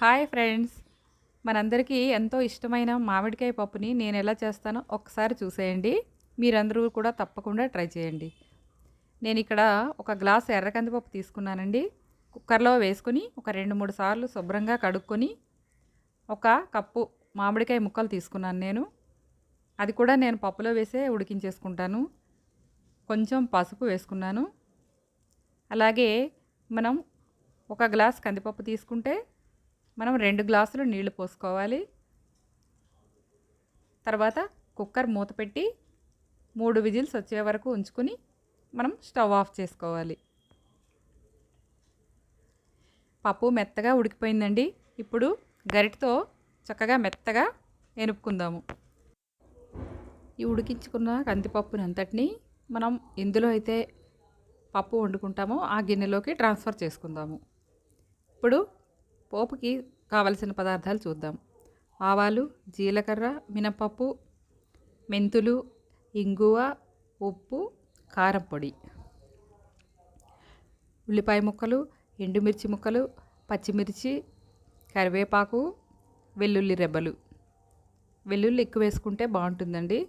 Hi friends. మనందరికీ ఎంతో ఇష్టమైన మామిడికాయ పప్పుని నేను ఎలా చేస్తానో ఒకసారి చూసేయండి. మీరందరూ కూడా తప్పకుండా ట్రై చేయండి. నేను ఇక్కడ ఒక గ్లాస్ ఎర్ర కందిపప్పు తీసుకున్నానండి. కుక్కర్లో వేసుకొని ఒక రెండు మూడు సార్లు శుభ్రంగా కడుక్కొని ఒక కప్పు మామిడికాయ ముక్కలు తీసుకున్నాను నేను. అది కూడా నేను పప్పులో వేసే ఉడికించేసుకుంటాను. కొంచెం పసుపు వేసుకున్నాను. అలాగే మనం ఒక గ్లాస్ కందిపప్పు తీసుకుంటే మనం రెండు గ్లాసులు నీళ్ళు పోసుకోవాలి. తర్వాత కుక్కర్ మూత పెట్టి మూడు విజిల్స్ వచ్చే వరకు ఉంచుకొని మనం స్టవ్ ఆఫ్ చేసుకోవాలి. పప్పు మెత్తగా ఉడికిపోయిందండి. ఇప్పుడు గరిటతో చక్కగా మెత్తగా ఎనుపుకుందాము. ఈ ఉడికించుకున్న కందిపప్పుని అంతటిని మనం ఎందులో అయితే పప్పు వండుకుంటామో ఆ గిన్నెలోకి ట్రాన్స్ఫర్ చేసుకుందాము. ఇప్పుడు పోపుకి కావలసిన పదార్థాలు చూద్దాం. ఆవాలు జీలకర్ర మినపప్పు మెంతులు ఇంగువ ఉప్పు కారం పొడి. ఉల్లిపాయ ముక్కలు ఎండుమిర్చి ముక్కలు పచ్చిమిర్చి కరివేపాకు వెల్లుల్లి రెబ్బలు. వెల్లుల్లి ఎక్కువ వేసుకుంటే బాగుంటుందండి.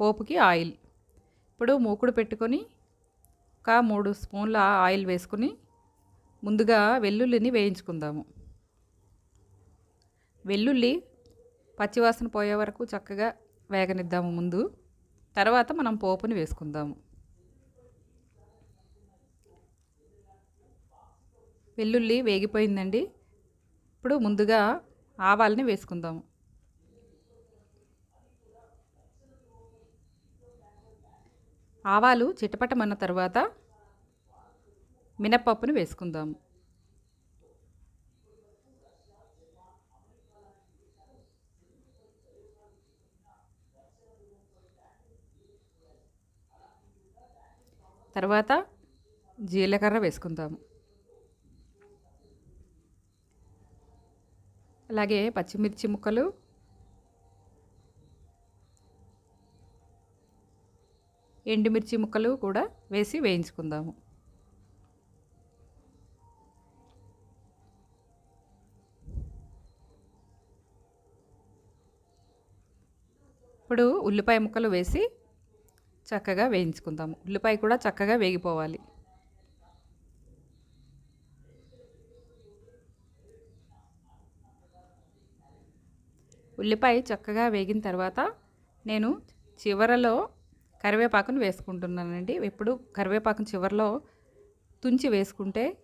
పోపుకి ఆయిల్. ఇప్పుడు మూకుడు పెట్టుకొని ఒక మూడు స్పూన్ల ఆయిల్ వేసుకుని ముందుగా వెల్లుల్లిని వేయించుకుందాము. వెల్లుల్లి పచ్చివాసన పోయే వరకు చక్కగా వేగనిద్దాము ముందు. తర్వాత మనం పోపుని వేసుకుందాము. వెల్లుల్లి వేగిపోయిందండి. ఇప్పుడు ముందుగా ఆవాలని వేసుకుందాము. ఆవాలు చిటపటమన్న తర్వాత మినప్పప్పుని వేసుకుందాము. తర్వాత జీలకర్ర వేసుకుందాము. అలాగే పచ్చిమిర్చి ముక్కలు. ఎండుమిర్చి ముక్కలు కూడా వేసి వేయించుకుందాము. ఇప్పుడు ఉల్లిపాయ ముక్కలు వేసి చక్కగా వేయించుకుందాము. ఉల్లిపాయ కూడా చక్కగా వేగిపోవాలి. ఉల్లిపాయ చక్కగా వేగిన తర్వాత నేను చివరలో కరివేపాకును వేసుకుంటున్నానండి. ఎప్పుడు కరివేపాకును చివరిలో తుంచి వేసుకుంటే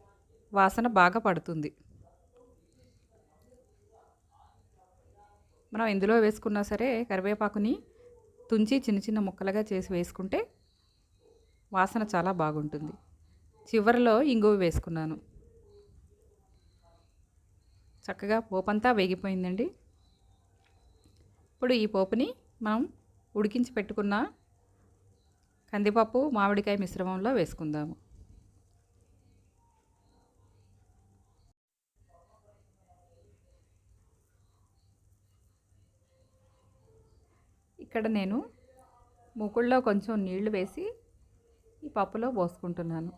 వాసన బాగా పడుతుంది. మనం ఎందులో వేసుకున్నా సరే కరివేపాకుని తుంచి చిన్న చిన్న ముక్కలుగా చేసి వేసుకుంటే వాసన చాలా బాగుంటుంది. చివరిలో ఇంగువ వేసుకున్నాను. చక్కగా పోపంతా వేగిపోయిందండి. ఇప్పుడు ఈ పోపుని మనం ఉడికించి పెట్టుకున్న కందిపప్పు మామిడికాయ మిశ్రమంలో వేసుకుందాము. ఇక్కడ నేను మూకుళ్ళలో కొంచెం నీళ్ళు వేసి ఈ పప్పులో పోసుకుంటున్నాను.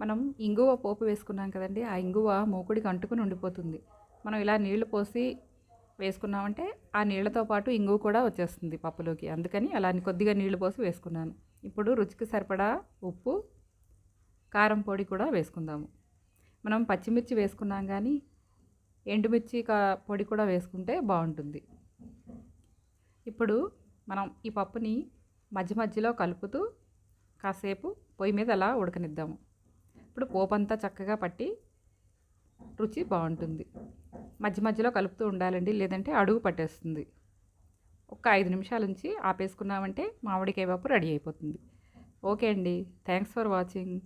మనం ఇంగువ పోపు వేసుకున్నాం కదండి ఆ ఇంగువ మూకుడికి అంటుకుని ఉండిపోతుంది. మనం ఇలా నీళ్ళు పోసి వేసుకున్నామంటే ఆ నీళ్ళతో పాటు ఇంగువ కూడా వచ్చేస్తుంది పప్పులోకి. అందుకని అలా కొద్దిగా నీళ్ళు పోసి వేసుకున్నాను. ఇప్పుడు రుచికి సరిపడా ఉప్పు కారం పొడి కూడా వేసుకుందాము. మనం పచ్చిమిర్చి వేసుకున్నాం కానీ ఎండుమిర్చి పొడి కూడా వేసుకుంటే బాగుంటుంది. ఇప్పుడు మనం ఈ పప్పుని మధ్య మధ్యలో కలుపుతూ కాసేపు పొయ్యి మీద అలా ఉడకనిద్దాము. ఇప్పుడు పోపంతా చక్కగా పట్టి రుచి బాగుంటుంది. మధ్య మధ్యలో కలుపుతూ ఉండాలండి లేదంటే అడుగు పట్టేస్తుంది. ఒక ఐదు నిమిషాల నుంచి ఆపేసుకున్నామంటే మామిడికాయ పప్పు రెడీ అయిపోతుంది. ఓకే అండి. Thanks for watching.